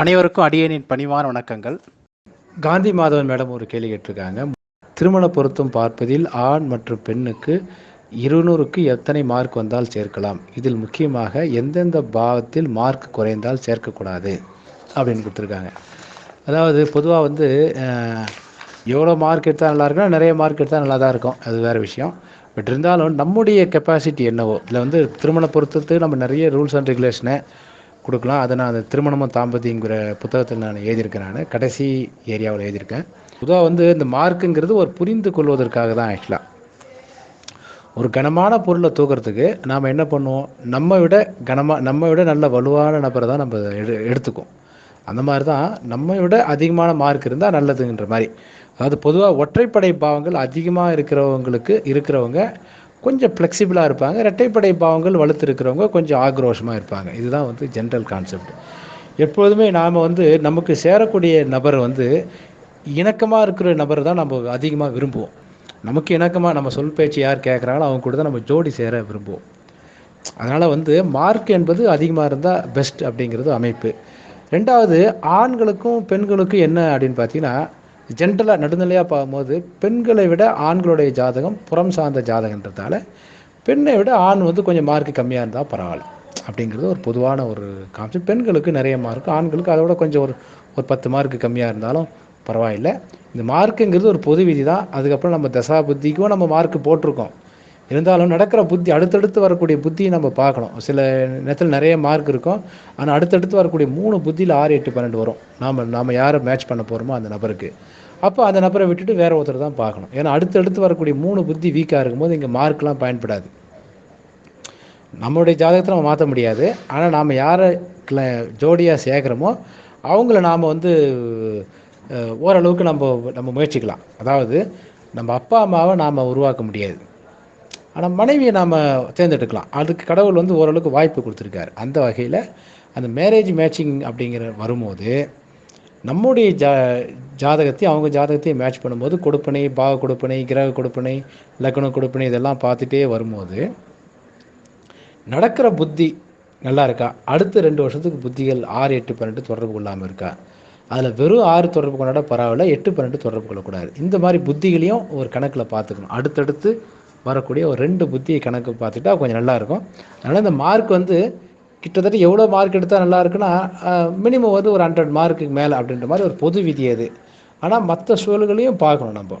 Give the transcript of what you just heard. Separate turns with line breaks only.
அனைவருக்கும் அடியனின் பணிவான வணக்கங்கள். காந்தி மாதவன் மேடம் ஒரு கேள்வி கேட்டிருக்காங்க. திருமண பொருத்தம் பார்ப்பதில் ஆண் மற்றும் பெண்ணுக்கு இருநூறுக்கு எத்தனை மார்க் வந்தால் சேர்க்கலாம்? இதில் முக்கியமாக எந்தெந்த பாவத்தில் மார்க் குறைந்தால் சேர்க்கக்கூடாது? அப்படின்னு கொடுத்துருக்காங்க. அதாவது பொதுவாக வந்து எவ்வளோ மார்க் எடுத்தால் நல்லா இருக்குன்னா நிறைய மார்க் எடுத்தால் நல்லா தான் இருக்கும். அது வேறு விஷயம். பட் இருந்தாலும் நம்முடைய கெப்பாசிட்டி என்னவோ இதில் வந்து திருமண பொருத்தத்துக்கு நம்ம நிறைய ரூல்ஸ் அண்ட் ரெகுலேஷனை கொடுக்கலாம். அதை நான் அந்த திருமணமும் தாம்பதிங்கிற புத்தகத்தில் நான் எழுதியிருக்கேன் நான். கடைசி ஏரியாவில் எழுதியிருக்கேன். பொதுவாக வந்து இந்த மார்க்குங்கிறது ஒரு புரிந்து கொள்வதற்காக தான் ஆக்சுவலாக ஒரு கனமான பொருளை தூக்கிறதுக்கு நாம் என்ன பண்ணுவோம்? நம்ம விட கனமாக நம்ம விட நல்ல வலுவான நபரை தான் நம்ம எடு எடுத்துக்கும். அந்த மாதிரி தான் நம்ம விட அதிகமான மார்க் இருந்தால் நல்லதுங்கிற மாதிரி. அதாவது பொதுவாக ஒற்றைப்படை பாவங்கள் அதிகமாக இருக்கிறவங்களுக்கு இருக்கிறவங்க கொஞ்சம் ஃப்ளெக்சிபிளாக இருப்பாங்க. இரட்டைப்படை பாவங்கள் வலுத்து இருக்கிறவங்க கொஞ்சம் ஆக்ரோஷமாக இருப்பாங்க. இதுதான் வந்து ஜென்ரல் கான்செப்ட் எப்பொழுதுமே நாம் வந்து நமக்கு சேரக்கூடிய நபர் வந்து இணக்கமாக இருக்கிற நபர் தான் நம்ம அதிகமாக விரும்புவோம். நமக்கு இணக்கமாக நம்ம சொல் பேச்சு யார் கேட்குறாங்களோ அவங்க கூட தான் நம்ம ஜோடி சேர விரும்புவோம். அதனால் வந்து மார்க் என்பது அதிகமாக இருந்தால் பெஸ்ட் அப்படிங்கிறது அமைப்பு. ரெண்டாவது ஆண்களுக்கும் பெண்களுக்கும் என்ன அப்படின்னு பார்த்தீங்கன்னா ஜென்ரலாக நடுநிலையாக பார்க்கும்போது பெண்களை விட ஆண்களுடைய ஜாதகம் புறம் சார்ந்த ஜாதகன்றதால பெண்ணை விட ஆண் வந்து கொஞ்சம் மார்க் கம்மியாக இருந்தால் பரவாயில்ல. அப்படிங்கிறது ஒரு பொதுவான ஒரு கான்செப்ட் பெண்களுக்கு நிறைய மார்க் ஆண்களுக்கு அதை விட கொஞ்சம் ஒரு ஒரு பத்து மார்க் கம்மியாக இருந்தாலும் பரவாயில்லை. இந்த மார்க்குங்கிறது ஒரு பொது விதி தான் அதுக்கப்புறம் நம்ம தசா புத்திக்கும் நம்ம மார்க் போட்டிருக்கோம். இருந்தாலும் நடக்கிற புத்தி அடுத்தடுத்து வரக்கூடிய புத்தியை நம்ம பார்க்கணும். சில நேரத்தில் நிறைய மார்க் இருக்கும். ஆனால் அடுத்தடுத்து வரக்கூடிய மூணு புத்தியில் ஆறு எட்டு பன்னெண்டு வரும். நாம் நாம் யாரை மேட்ச் பண்ண போகிறோமோ அந்த நபருக்கு. அப்போ அந்த நபரை விட்டுட்டு வேற ஒருத்தர் தான் பார்க்கணும். ஏன்னா அடுத்தடுத்து வரக்கூடிய மூணு புத்தி வீக்காக இருக்கும்போது இங்கே மார்க்லாம் பயன்படாது. நம்மளுடைய ஜாதகத்தை நம்ம மாற்ற முடியாது. ஆனால் நாம் யாரை ஜோடியாக சேர்க்குறோமோ அவங்கள நாம் வந்து ஓரளவுக்கு நம்ம நம்ம முயற்சிக்கலாம். அதாவது நம்ம அப்பா அம்மாவை நாம் உருவாக்க முடியாது. ஆனால் மனைவியை நாம் தேர்ந்தெடுக்கலாம். அதுக்கு கடவுள் வந்து ஓரளவுக்கு வாய்ப்பு கொடுத்துருக்காரு. அந்த வகையில் அந்த மேரேஜ் மேட்சிங் அப்படிங்கிற வரும்போது நம்முடைய ஜா ஜாதகத்தையும் அவங்க ஜாதகத்தையும் மேட்ச் பண்ணும்போது கொடுப்பனை பாக கொடுப்பனை கிரக கொடுப்பனை லக்ன கொடுப்பனை இதெல்லாம் பார்த்துட்டே வரும்போது நடக்கிற புத்தி நல்லா இருக்கா? அடுத்த ரெண்டு வருஷத்துக்கு புத்திகள் ஆறு எட்டு பன்னெண்டு தொடர்பு கொள்ளாமல் இருக்கா? அதில் வெறும் ஆறு தொடர்பு கொண்டாட பரவாயில்ல எட்டு பன்னெண்டு தொடர்பு கொள்ளக்கூடாது. இந்த மாதிரி புத்திகளையும் ஒரு கணக்கில் பார்த்துக்கணும். அடுத்தடுத்து வரக்கூடிய ஒரு ரெண்டு புத்தியை கணக்கு பார்த்துட்டா கொஞ்சம் நல்லாயிருக்கும். அதனால் இந்த மார்க் வந்து கிட்டத்தட்ட எவ்வளோ மார்க் எடுத்தால் நல்லா இருக்குன்னா மினிமம் வந்து ஒரு ஹண்ட்ரட் மார்க்குக்கு மேலே அப்படின்ற மாதிரி ஒரு பொது விதி அது. ஆனால் மற்ற சூழல்களையும் பார்க்கணும் நம்ம.